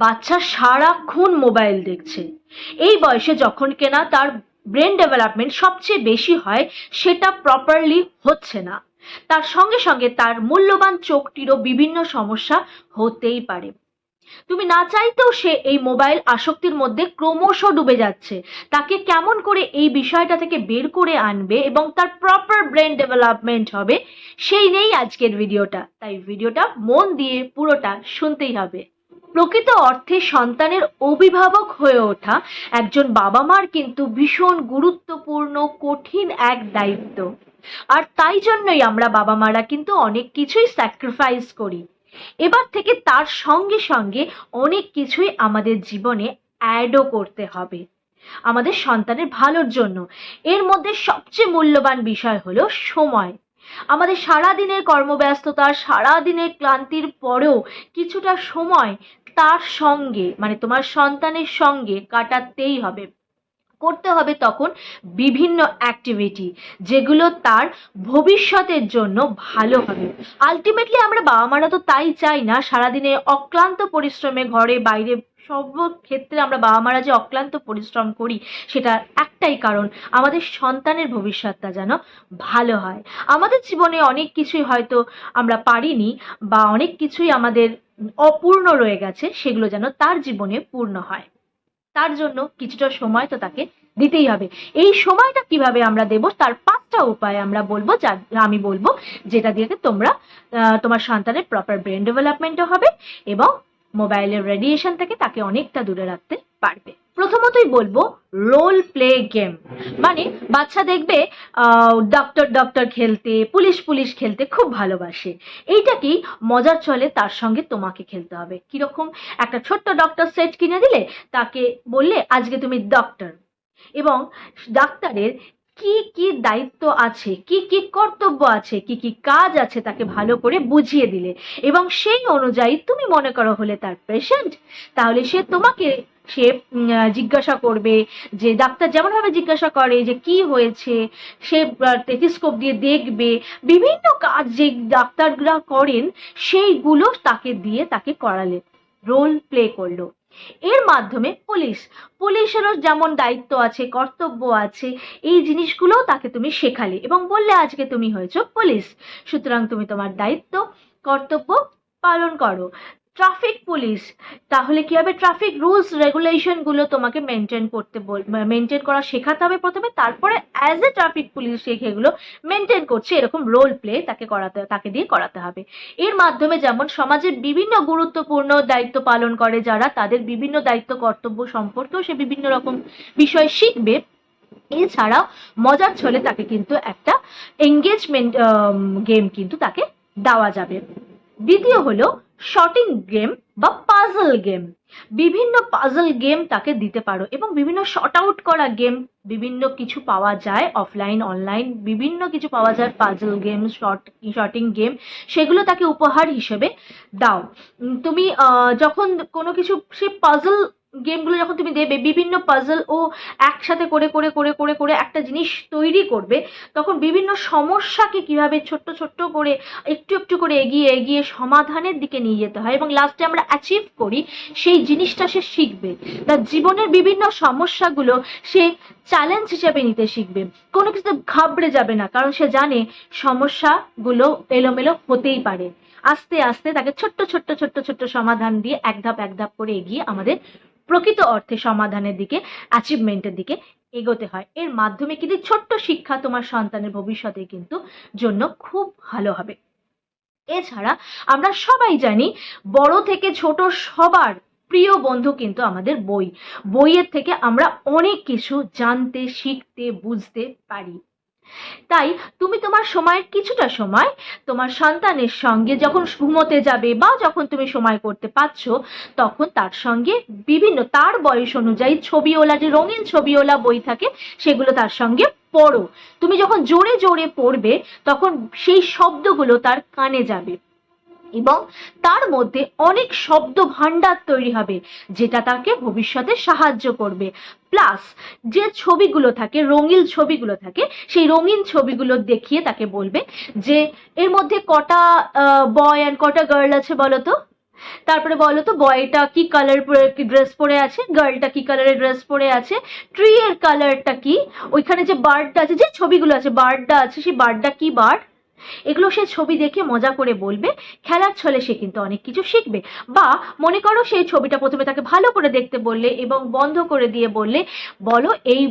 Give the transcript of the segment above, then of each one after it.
বাচ্চা সারাক্ষণ মোবাইল দেখছে। এই বয়সে যখন কেনা তার ব্রেন ডেভেলপমেন্ট সবচেয়ে বেশি হয়, সেটা প্রপারলি হচ্ছে না। তার সঙ্গে সঙ্গে তার মূল্যবান চোখটিরও বিভিন্ন সমস্যা হতেই পারে। তুমি না চাইতেও সে এই মোবাইল আসক্তির মধ্যে ক্রমশ ডুবে যাচ্ছে। তাকে কেমন করে এই বিষয়টা থেকে বের করে আনবে এবং তার প্রপার ব্রেন ডেভেলপমেন্ট হবে, সেই নেই আজকের ভিডিওটা। তাই ভিডিওটা মন দিয়ে পুরোটা শুনতেই হবে। প্রকৃত অর্থে সন্তানের অভিভাবক হয়ে ওঠা একজন বাবা মার কিন্তু ভীষণ গুরুত্বপূর্ণ, কঠিন এক দায়িত্ব। আর তাই জন্যই আমরা বাবা মারা কিন্তু অনেক কিছুই স্যাক্রিফাইস করি। এবার থেকে তার সঙ্গে সঙ্গে অনেক কিছুই আমাদের জীবনে অ্যাডও করতে হবে। আমাদের সন্তানের ভালোর জন্য। এর মধ্যে সবচেয়ে মূল্যবান বিষয় হলো সময়। আমাদের সারা দিনের কর্মব্যস্ততা সারা দিনের ক্লান্তির পরেও কিছুটা সময় তার সঙ্গে মানে তোমার সন্তানের সঙ্গে কাটাতেই হবে। করতে হবে তখন বিভিন্ন অ্যাক্টিভিটি যেগুলো তার ভবিষ্যতের জন্য ভালো হবে। আলটিমেটলি আমরা বাবা মারা তো তাই চাই না, সারাদিনে অক্লান্ত পরিশ্রমে ঘরে, বাইরে সব ক্ষেত্রে আমরা বাবা মারা যে অক্লান্ত পরিশ্রম করি সেটা একটাই কারণ, আমাদের সন্তানের ভবিষ্যৎটা যেন ভালো হয়। আমাদের জীবনে অনেক কিছুই হয়তো আমরা পারিনি বা অনেক কিছুই আমাদের অপূর্ণ রয়ে গেছে, সেগুলো যেন তার জীবনে পূর্ণ হয়। তার জন্য কিছুটা সময় তো তাকে দিতেই হবে। এই সময়টা কীভাবে আমরা দেব, তার পাঁচটা উপায় আমরা বলব, যা আমি বলব, যেটা দিয়ে তোমরা তোমার সন্তানের প্রপার ব্রেন ডেভেলপমেন্টও হবে এবং মোবাইলের রেডিয়েশন থেকে তাকে অনেকটা দূরে রাখতে পারবে। প্রথমতই বলব রোল প্লে গেম মানে বাচ্চা দেখবে ডক্টর ডক্টর খেলতে, পুলিশ পুলিশ খেলতে খুব ভালোবাসে। এইটাকেই মজার চলে, তার সঙ্গে তোমাকে খেলতে হবে। কীরকম? একটা ছোট্ট ডক্টর সেট কিনে দিলে তাকে বললে, আজকে তুমি ডক্টর এবং ডাক্তারের কি কি দায়িত্ব আছে, কি কি কর্তব্য আছে, কি কি কাজ আছে তাকে ভালো করে বুঝিয়ে দিলে। এবং সেই অনুযায়ী তুমি মনে করো হলে তার পেশেন্ট তাহলে সে তোমাকে, সে জিজ্ঞাসা করবে যে, ডাক্তার যেমনভাবে জিজ্ঞাসা করে যে, কি হয়েছে, সে টেলিস্কোপ দিয়ে দেখবে। বিভিন্ন কাজ যে ডাক্তাররা করেন, সেইগুলো তাকে দিয়ে তাকে করালে। রোল প্লে করল। এর মাধ্যমে পুলিশ, পুলিশেরও যেমন দায়িত্ব আছে, কর্তব্য আছে, এই জিনিসগুলোও তাকে তুমি শেখালে এবং বললে, আজকে তুমি হয়েছো পুলিশ। সুতরাং তুমি তোমার দায়িত্ব, কর্তব্য পালন করো। ট্রাফিক পুলিশ, তাহলে কি হবে? ট্রাফিক রুলস রেগুলেশনগুলো তোমাকে মেনটেন করতে বল মেনটেন করা শেখাতে হবে প্রথমে, তারপরে অ্যাজ এ ট্রাফিক পুলিশ সেগুলো মেনটেন করছে। এরকম রোল প্লে তাকে করাতে, তাকে দিয়ে করাতে হবে। এর মাধ্যমে যেমন সমাজের বিভিন্ন গুরুত্বপূর্ণ দায়িত্ব পালন করে যারা, তাদের বিভিন্ন দায়িত্ব, কর্তব্য সম্পর্কেও সে বিভিন্ন রকম বিষয় শিখবে। এছাড়াও মজার ছলে তাকে কিন্তু একটা এঙ্গেজমেন্ট গেম কিন্তু তাকে দেওয়া যাবে। দ্বিতীয় হলো শটিং গেম বা পাজল গেম। বিভিন্ন পাজল গেম তাকে দিতে পারো এবং বিভিন্ন শর্ট আউট করা গেম, বিভিন্ন কিছু পাওয়া যায় অফলাইন, অনলাইন, বিভিন্ন কিছু পাওয়া যায় puzzle game sort sorting game, সেগুলো তাকে উপহার হিসেবে দাও। তুমি যখন কোনো কিছু, সে পাজল গেমগুলো যখন তুমি দেবে বিভিন্ন পাজল ও একসাথে করে করে করে করে করে একটা জিনিস তৈরি করবে, তখন বিভিন্ন সমস্যাকে কীভাবে ছোট্ট ছোট্ট করে একটু একটু করে এগিয়ে এগিয়ে সমাধানের দিকে নিয়ে যেতে হয় এবং লাস্টে আমরা অ্যাচিভ করি, সেই জিনিসটা সে শিখবে। তার জীবনের বিভিন্ন সমস্যাগুলো সে চ্যালেঞ্জ হিসেবে নিতে শিখবে। কোনো কিছু ঘাবড়ে যাবে না, কারণ সে জানে সমস্যাগুলো এলোমেলো হতেই পারে। আস্তে আস্তে তাকে ছোট্ট ছোট্ট ছোট্ট ছোট্ট সমাধান দিয়ে এক ধাপ এক ধাপ করে এগিয়ে আমাদের প্রকৃত অর্থে সমাধানের দিকে অ্যাচিভমেন্টের দিকে এগোতে হয়। এর মাধ্যমে কিন্তু ছোট্ট শিক্ষা তোমার সন্তানের ভবিষ্যতে কিন্তু জন্য খুব ভালো হবে। এছাড়া আমরা সবাই জানি, বড় থেকে ছোট সবার প্রিয় বন্ধু কিন্তু আমাদের বই। বইয়ের থেকে আমরা অনেক কিছু জানতে, শিখতে, বুঝতে পারি। তাই তুমি তোমার সময়ের কিছুটা সময় তোমার সন্তানের সঙ্গে যখন ঘুমোতে যাবে বা যখন তুমি সময় করতে পারছ, তখন তার সঙ্গে বিভিন্ন, তার বয়স অনুযায়ী ছবিওলা, যে রঙিন ছবিওলা বই থাকে, সেগুলো তার সঙ্গে পড়ো। তুমি যখন জোরে জোরে পড়বে, তখন সেই শব্দগুলো তার কানে যাবে। এবং তার মধ্যে অনেক শব্দ ভাণ্ডার তৈরি হবে, যেটা তাকে ভবিষ্যতে সাহায্য করবে। প্লাস যে ছবিগুলো থাকে, রঙিন ছবিগুলো থাকে, সেই রঙিন ছবিগুলো দেখিয়ে তাকে বলবে যে, এর মধ্যে কটা বয় অ্যান্ড কটা গার্ল আছে বলো তো তারপরে বলো তো বয়টা কি কালার ড্রেস পরে আছে? গার্লটা কি কালারের ড্রেস পরে আছে? ট্রি এর কালারটা কি? ওইখানে যে বার্ডটা আছে, যে ছবিগুলো আছে বার্ডটা আছে, সেই বার্ডটা কি বার্ড এগুলো সে ছবি দেখে মজা করে বলবে, খেলার ছলে সে কিন্তু অনেক কিছু শিখবে। বা মনে করো সেই ছবিটা প্রথমে তাকে ভালো করে দেখতে বললে এবং বন্ধ করে দিয়ে বললে, বলো এই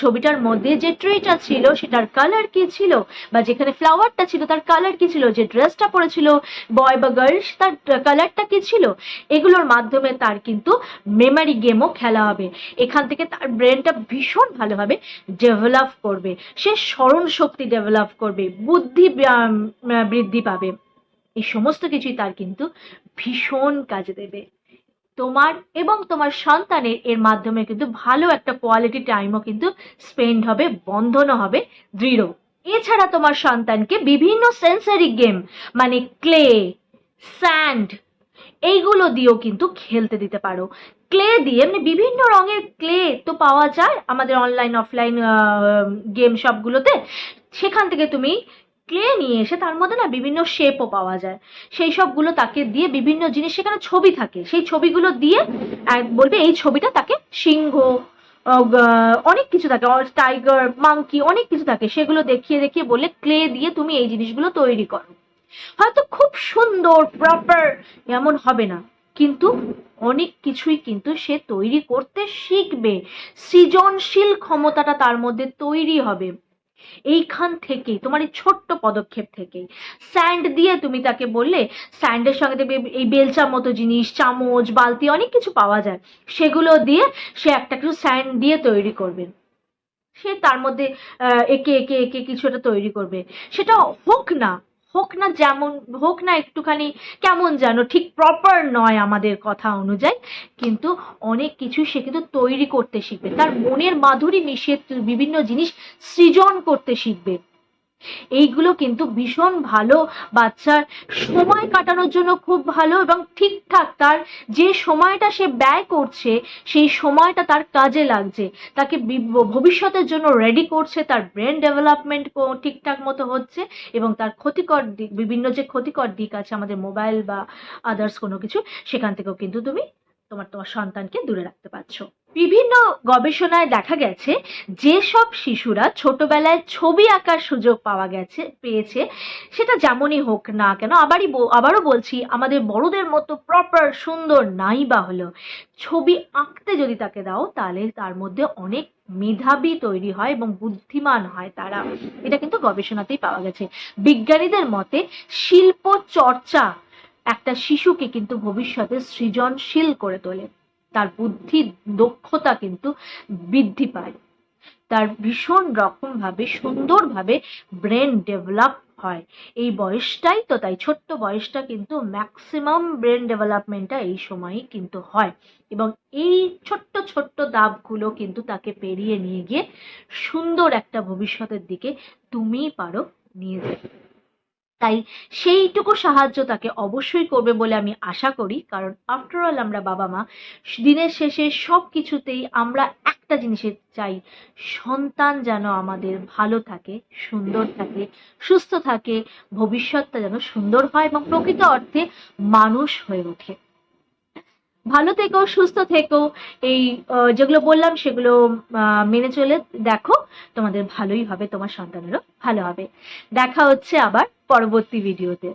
ছবিটার মধ্যে যে ট্রিটা ছিল সেটার কালার কি ছিল? বা যেখানে ফ্লাওয়ারটা ছিল তার কালার কি ছিল? যে ড্রেসটা পরেছিল বয় বা গার্লস তার কালারটা কি ছিল? এগুলোর মাধ্যমে তার কিন্তু মেমারি গেমও খেলা হবে। এখান থেকে তার ব্রেনটা ভীষণ ভালোভাবে ডেভেলপ করবে। সে স্মরণ শক্তি ডেভেলপ করবে। বুদ্ধি বৃদ্ধি পাবে। এই সমস্ত কিছুই তার কিন্তু ভীষণ কাজে দেবে। তোমার এবং তোমার সন্তানের এর মাধ্যমে কিন্তু ভালো একটা কোয়ালিটি টাইমও কিন্তু স্পেন্ড হবে, বন্ধনও হবে, দৃঢ়। এছাড়া তোমার সন্তানকে বিভিন্ন সেন্সারি গেম মানে ক্লে স্যান্ড এইগুলো দিয়েও কিন্তু খেলতে দিতে পারো। ক্লে দিয়ে মানে বিভিন্ন রঙের ক্লে তো পাওয়া যায় আমাদের অনলাইন অফলাইন গেম শপগুলোতে সেখান থেকে তুমি ক্লে নিয়ে এসে তার মধ্যে না বিভিন্ন শেপও পাওয়া যায়। সেই সবগুলো তাকে দিয়ে বিভিন্ন জিনিস সেখানে ছবি থাকে। সেই ছবিগুলো দিয়ে বলবে এই ছবিটা তাকে সিংহ অনেক কিছু থাকে। টাইগার মাংকি অনেক কিছু থাকে। সেগুলো দেখিয়ে দেখিয়ে বলে ক্লে দিয়ে তুমি এই জিনিসগুলো তৈরি করো। হয়তো খুব সুন্দর প্রপার এমন হবে না। কিন্তু অনেক কিছুই কিন্তু সে তৈরি করতে শিখবে। সৃজনশীল ক্ষমতাটা তার মধ্যে তৈরি হবে। এইখান থেকে তোমার এই ছোট্ট পদক্ষেপ থেকেই। স্যান্ড দিয়ে তুমি তাকে বললে, স্যান্ডের সঙ্গে এই বেলচা মতো জিনিস, চামচ, বালতি অনেক কিছু পাওয়া যায়। সেগুলো দিয়ে সে একটা কিছু স্যান্ড দিয়ে তৈরি করবে। সে তার মধ্যে একে একে, এঁকে কিছু একটা তৈরি করবে। সেটা হোক না হোক না যেমন, হোক না একটুখানি কেমন যেন, ঠিক প্রপার নয় আমাদের কথা অনুযায়ী, কিন্তু অনেক কিছু সে কিন্তু তৈরি করতে শিখবে। তার মনের মাধুরী মিশিয়ে বিভিন্ন জিনিস সৃজন করতে শিখবে। এইগুলো কিন্তু ভীষণ ভালো। বাচ্চার সময় কাটানোর জন্য খুব ভালো এবং ঠিকঠাক তার যে সময়টা সে ব্যয় করছে, সেই সময়টা তার কাজে লাগছে। তাকে ভবিষ্যতের জন্য রেডি করছে, তার ব্রেন ডেভেলপমেন্ট ঠিকঠাক মতো হচ্ছে এবং তার ক্ষতিকর দিক, বিভিন্ন যে ক্ষতিকর দিক আছে আমাদের মোবাইল বা আদার্স কোনো কিছু, সেখান থেকেও কিন্তু তুমি তোমার তোমার সন্তানকে দূরে রাখতে পারছ। বিভিন্ন গবেষণায় দেখা গেছে, যেসব শিশুরা ছোটবেলায় ছবি আঁকার সুযোগ পাওয়া গেছে, পেয়েছে, সেটা যেমনই হোক না কেন, আবারই আবারও বলছি, আমাদের বড়দের মতো প্রপার সুন্দর নাই বা হলো ছবি আঁকতে যদি তাকে দাও, তাহলে তার মধ্যে অনেক মেধাবী তৈরি হয় এবং বুদ্ধিমান হয় তারা। এটা কিন্তু গবেষণাতেই পাওয়া গেছে। বিজ্ঞানীদের মতে শিল্প চর্চা একটা শিশুকে কিন্তু ভবিষ্যতে সৃজনশীল করে তোলে। তার বুদ্ধি দক্ষতা কিন্তু বৃদ্ধি পায়। তার ভীষণ রকম ভাবে সুন্দরভাবে ব্রেন ডেভেলপ হয়। এই বয়সটাই তো, তাই ছোট্ট বয়সটা কিন্তু ম্যাক্সিমাম ব্রেন ডেভেলপমেন্টটা এই সময়ই কিন্তু হয়। এবং এই ছোট্ট ছোট্ট দাবগুলো কিন্তু তাকে পেরিয়ে নিয়ে গিয়ে সুন্দর একটা ভবিষ্যতের দিকে তুমিই পারো নিয়ে যেতে। তাই সেইটুকু সাহায্য তাকে অবশ্যই করবে বলে আমি আশা করি, কারণ আফটারঅল আমরা বাবা মা, দিনের শেষে সব কিছুতেই আমরা একটা জিনিসে চাই, সন্তান যেন আমাদের ভালো থাকে, সুন্দর থাকে, সুস্থ থাকে, ভবিষ্যৎটা যেন সুন্দর হয় এবং প্রকৃত অর্থে মানুষ হয়ে ওঠে। ভালো থেকো, সুস্থ থেকো। এই যেগুলো বললাম সেগুলো মেনে চলে দেখো। তোমাদের ভালোই হবে, তোমার সন্তানেরও ভালো হবে। দেখা হচ্ছে আবার পরবর্তী ভিডিওতে